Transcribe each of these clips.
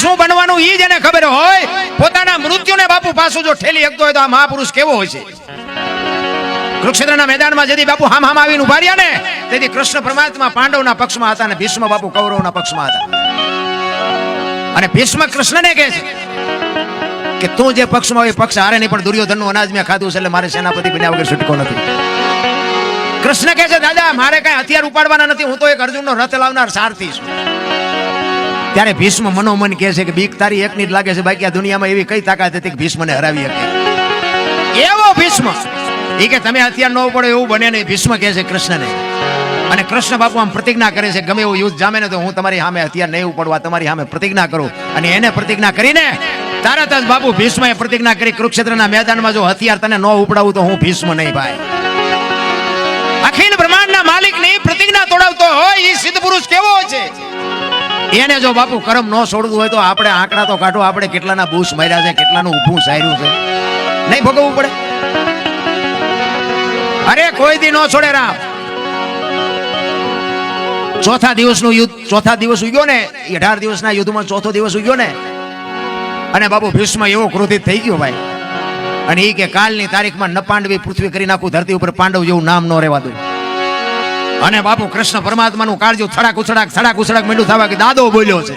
શું બનવાનું ઈ જેને ખબર હોય? પોતાના મૃત્યુને બાપુ પાછું જો ઠેલી શકતો હોય તો આ મહાપુરુષ કેવો હોય છે? કુરુક્ષેત્રના મેદાનમાં જેથી બાપુ હામ હામ આવીને ઊભા રહ્યા ને, તેથી કૃષ્ણ પરમાત્મા પાંડવના પક્ષમાં હતા અને ભીષ્મ બાપુ કૌરવના પક્ષમાં હતા. અને ભીષ્મ કૃષ્ણને કહે છે કે તું જે પક્ષમાં હોય પક્ષ હારે નહીં, પણ દુર્યોધનનું અનાજ મેં ખાધું છે એટલે મારે સેનાપતિ બન્યા વગર છૂટકો નથી. કૃષ્ણ કહે છે, દાદા, મારે કઈ હથિયાર ઉપાડવાના નથી, હું તો એક અર્જુનનો રથ લાવનાર સારથી છું. ત્યારે ભીષ્મ મનોમન કહે છે કે બીક તારી એકની જ લાગે છે બાકી આ દુનિયામાં એવી કઈ તાકાત હતી કે ભીષ્મને હરાવી શકે? એવો ભીષ્મ. એ કે તમે હથિયાર ન પડો એવું બને નહીં ભીષ્મ કહે છે કૃષ્ણને. અને કૃષ્ણ બાપુ આમ પ્રતિજ્ઞા કરે છે ગમે એવું યુદ્ધ જામે ને તો હું તમારી સામે હથિયાર નહીં ઉપડવા તમારી સામે પ્રતિજ્ઞા કરું. અને એને પ્રતિજ્ઞા કરીને તરત જ બાપુ ભીષ્મએ પ્રતિજ્ઞા કરી કુરુક્ષેત્રના મેદાનમાં જો હથિયાર તને ન ઉપડાવું તો હું ભીષ્મ નહીં ભાઈ. અખિલ બ્રહ્માંડના માલિકની પ્રતિજ્ઞા તોડાવતો હોય એ સિદ્ધ પુરુષ કેવો છે? એને જો બાપુ કરમ ન છોડવું હોય તો આપણે આંકડા તો કાઢો. આપણે કેટલાના બૂસ માર્યા છે, કેટલાનું ઊભું સાર્યું છે. નહીં ભોગવવું પડે. અરે કોઈ દી ન છોડે રામ. ચોથા દિવસનું યુદ્ધ, ચોથા દિવસ ઉગ્યો ને અઢાર દિવસના યુદ્ધમાં ચોથો દિવસ ઉગ્યો ને, અને બાપુ ભીષ્મ એવો ક્રોધિત થઈ ગયો ભાઈ. અને એ કે કાલની તારીખમાં ન પૃથ્વી કરી નાખું, ધરતી ઉપર પાંડવ જેવું નામ ન રહેવા દઉં અને બાપુ કૃષ્ણ પરમાત્માનું કાળજું થડાક ઉછડાક થડાક ઉછડાક મીંડું થવા કે દાદો બોલ્યો છે.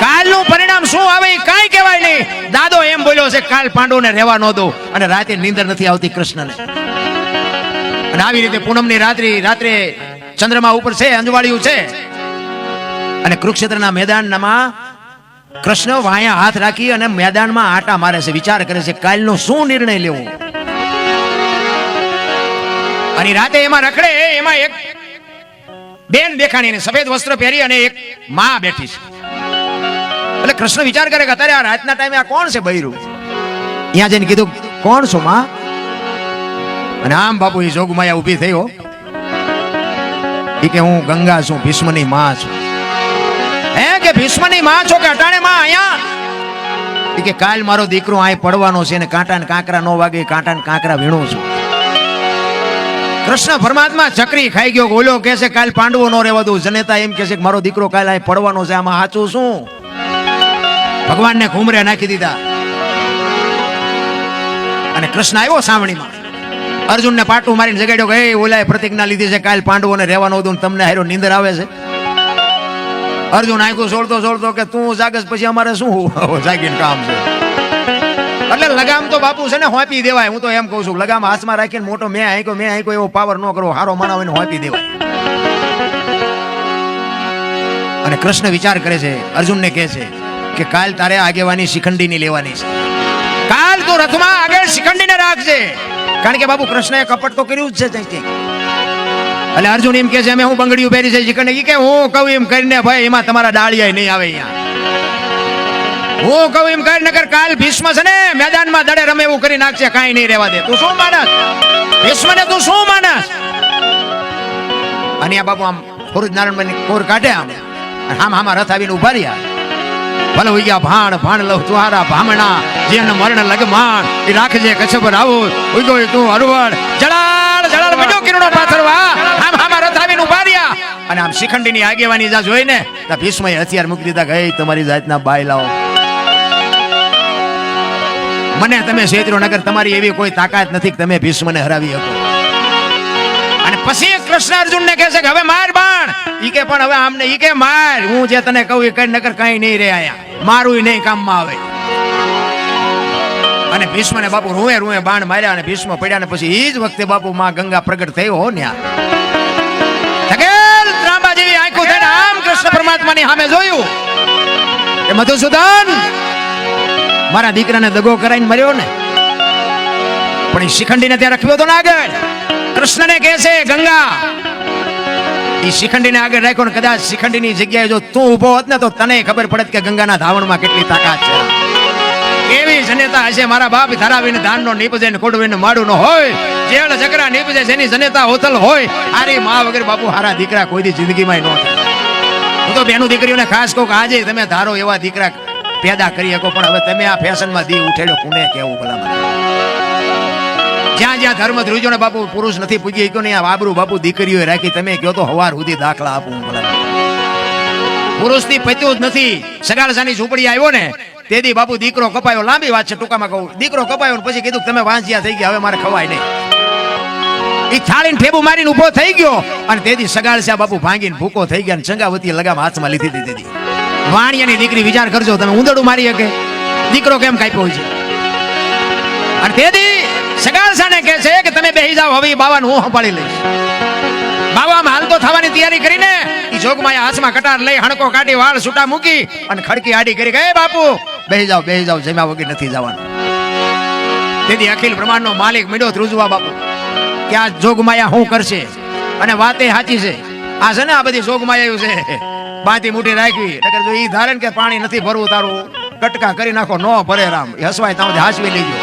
કાલનું પરિણામ શું આવે એ કાંઈ કહેવાય નહીં. દાદો એમ બોલ્યો છે, કાલ પાંડવને રહેવા ન દો અને રાતે નીંદર નથી આવતી કૃષ્ણને. અને આવી રીતે પૂનમની રાત્રિ, રાત્રે ચંદ્રમા ઉપર છે, અંજવાળિયું છે. અને કુરુક્ષેત્રના મેદાનમાં કૃષ્ણ વાયા હાથ રાખી અને મેદાનમાં આટા મારે છે, વિચાર કરે છે, કાલનો શું નિર્ણય લેવો? અને રાતે એમાં રખડે, એમાં એક બેન દેખાણી અને સફેદ વસ્ત્ર પહેરી અને એક માં બેઠી છે. એટલે કૃષ્ણ વિચાર કરે કે અત્યારે આ રાતના ટાઈમે આ કોણ છે બૈરું? ત્યાં જઈને કીધું, કોણ છો માં? અને આમ બાપુ એ જોગમાયા ઊભી થયો હો. કે, હું ગંગા છું, ભીષ્મની માં છું. હે કે ભીષ્મની માં છો કે અટાણે માં અહીંયા? કે, કાલ મારો દીકરો અહીં પડવાનો છે ને કાંટા ને કાંકરા નો વાગે કાંટા ને કાંકરા વીણું છું. કૃષ્ણ પરમાત્મા ચક્રી ખાઈ ગયો, ઓલો કે છે, કાલ પાંડવો નો રહેવા દઉં. જનેતા એમ કે છે મારો દીકરો કાલ અહીં પડવાનો છે, આમાં સાચું શું? ભગવાનને ઘૂમરે નાખી દીધા. અને કૃષ્ણ આવ્યો સાવણીમાં. અર્જુનને પાટું મારીને જગાડ્યો કે, એ ઓલાએ પ્રતિજ્ઞા લીધી છે, કાલ પાંડવોને રહેવાનું હતું તમને હારો નીંદર આવે છે. અર્જુન આંખું છોડતો છોડતો કે, તું જાગસ, પછી અમારે શું જાગીને કામ છે? એટલે લગામ તો બાપુ છે ને હોપી દેવાય, હું તો એમ કહું છું. લગામ હાથમાં રાખીને મોટો મેં આંક્યો મેં આંક્યો એવો પાવર ન કરવો, હારો માનવ હોપી દેવાય. અને કૃષ્ણ વિચાર કરે છે, અર્જુનને કહે છે કે કાલ તારે આગેવાની શિખંડીની લેવાની છે. કાલ તું રથમાં આગળ શિખંડીને રાખજે. કારણ કે બાપુ કૃષ્ણએ કપટ તો કર્યું જ છે એટલે અર્જુન એમ કે છે, અમે હું બંગડીયું પહેરી છે શિખંડી. કે હું કહું એમ કરીને, ભાઈ, એમાં તમારા ડાળિયા નહીં આવે અહીંયા. હું કહું એમ કરી નગર કાલ ભીષ્મ છે ને, મેદાનમાં દડે રમે એવું કરી નાખશે, કાંઈ નહીં રહેવા દે. તું શું માનસ? ભીષ્મને તું શું માનસ? અને આ બાપુ આમ ફોરુજ નારાયણ કોર કાઢે આમ. આમ આમાં રથ આવીને ઊભા રહ્યા. ભલે હોઈ ગયા ભાણ ભાણ લવ તુહારા ભામણા, જેન મરણ લગમાણ એ રાખજે કચ્છ પર આવો. ઉગો તું હરવડ જળાળ જળાળ બીજો કિરણો પાથરવા. આમ આમાં રથ આવીને ઊભા રહ્યા. અને આમ શિખંડીની આગેવાની જા જોઈને ભીષ્મ ભીષ્મએ હથિયાર મૂકી દીધા ગઈ તમારી જાતના બાય લાવો મને તમે શેત્રો નગર તમારી એવી કોઈ તાકાત નથી તમે ભીષ્મને હરાવી શકો. અને પછી કૃષ્ણ અર્જુનને કહે છે કે, હવે માર બાણ. ઈ કે, પણ હવે આમને ઈ કે માર. હું જે તને કહું એ કઈ નગર કઈ નહીં રે મારું નહીં કામમાં આવે. અને ભીષ્મને બાપુ રૂએ રૂએ બાણ માર્યા અને ભીષ્મ પડ્યા ને પછી ઈ જ વખતે બાપુ માં ગંગા પ્રગટ થયો હો ને થકેલ ત્રાંબા જેવી આંખો થઈને આમ કૃષ્ણ પરમાત્માની સામે જોયું. એ મધુસૂદન મારા દીકરાને દગો કરાઈને મર્યો ને. પણ એ શિખંડીને ત્યાં રાખ્યો હતો ને આગળ. કૃષ્ણને કહે છે, ગંગા. એ શિખંડીને આગળ રાખ્યો ને કદાચ શિખંડીની જગ્યાએ જો તું ઊભો હોત ને તો તને ખબર પડત કે ગંગાના ધાવણમાં કેટલી તાકાત છે. એવી જનેતા હશે મારા બાપ ધરાવીને ધાનનો નીપજે ને કોડવીને માડું ન હોય. જેળ જકરા નીપજે જેની જનેતા હોતલ હોય. આરી મા વગર બાપુ હારા દીકરા કોઈ દી જિંદગીમાં ન હું તો બેનું દીકરીઓને ખાસ કહું કે આજે તમે ધારો એવા દીકરા પેદા કરી શકો, પણ હવે તમે આ ફેશનમાં દી ઉઠેલો પુણે કેવું ભલા. જ્યાં જ્યાં ધર્મ ધ્રુજો ને બાપુ પુરુષ નથી પૂજી ગયો ને આ બાપુ દીકરીઓ રાખી, તમે કહો તો હવાર સુધી દાખલા આપું ભલા મને. પુરુષની પત્યું જ નથી. સગાળસાની ઝૂંપડી આવ્યો ને, તેથી બાપુ દીકરો કપાયો. લાંબી વાત છે, ટૂંકામાં કહું. દીકરો કપાયો ને પછી કીધું તમે વાંચ્યા થઈ ગયા, હવે મારે ખવાય નહીં. ઈ થાળીને ઠેબુ મારીને ઊભો થઈ ગયો, અને તેથી સગાળસા બાપુ ભાંગીને ભૂકો થઈ ગયા અને ચંગાવતી લગામ હાથમાં લીધી તેથી વાણિયાની દીકરી વિચાર કરજો, તમે ઉંદડું મારી શકે. દીકરો કેમ કાપ્યો હોય છે? અને તેથી સગાળસાને કહે છે કે તમે બેહી જાઓ, હવે બાવાને હું સંભાળી લઈશ. બાવા હાલ તો થવાની તૈયારી કરીને એ જોગમાયા હાથમાં કટાર લઈ હણકો કાઢી, વાળ છૂટા મૂકી અને ખડકી આડી કરી ગયે બાપુ, બેહી જાઓ બેહી જાઓ, જમ્યા વગર નથી જવાનું. તેથી અખિલ બ્રહ્માંડનો માલિક મળ્યો ધ્રુજવા બાપુ, કે આ જોગમાયા હું કરશે? અને વાતે સાચી છે? આ છે ને આ બધી જોગમાયા છે? બાંધી મુઠી રાખવી નકર જો ઈ ધારે કે પાણી નથી ભરવું તારું, કટકા કરી નાખો, નો ભરે રામ. હસવાય તમે હાસવી લેજો.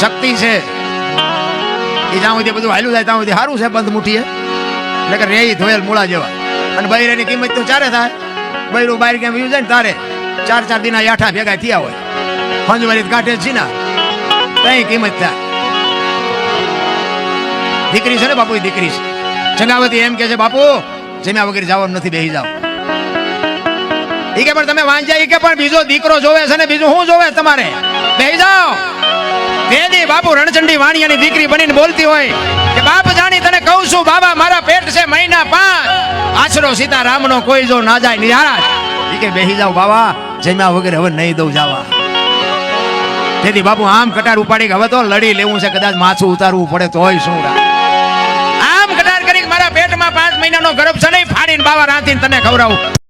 શક્તિ છે. એ જ્યાં સુધી બધું હાલ્યું જાય, ત્યાં સુધી સારું છે બંધ મુઠીએ નકર રે ધોયેલ મૂળા જેવા. અને બૈરાની કિંમત તો ચારે થાય. બૈરું બહાર કેમ યુ જાય ને તારે. ચાર ચાર દિના યાઠા ભેગા થયા હોય. ફંજવારી જ છે ના કઈ કિંમત થાય. દીકરી છે ને બાપુ દીકરી છે. ચંગાવતી એમ કે છે, બાપુ જમ્યા વગર જવાનું નથી બેસી જાઓ. એ કે પણ તમે વાંચ્યા એ કે પણ બીજો દીકરો જોવે છે ને બીજું શું જોવે તમારે? બેસી જાઓ. વેદી બાપુ રણચંડી વાણિયાની દીકરી બનીને બોલતી હોય કે, બાપ જાણી તને કહું છું, બાબા મારા પેટ છે મહિના પાંચ. આશરો સીતારામનો કોઈ જો ના જાય નિહારા એ કે બેસી જાઓ બાબા જમ્યા વગર હવે નહીં દઉં જાવા. તેથી બાપુ આમ કટાર ઉપાડી કે, હવે તો લડી લેવું છે, કદાચ માથું ઉતારવું પડે તોય શું રા? પાંચ મહિનાનો ગર્ભ છે નહીં ફાડીને બાવા રાંધીને તને ખવડાવું.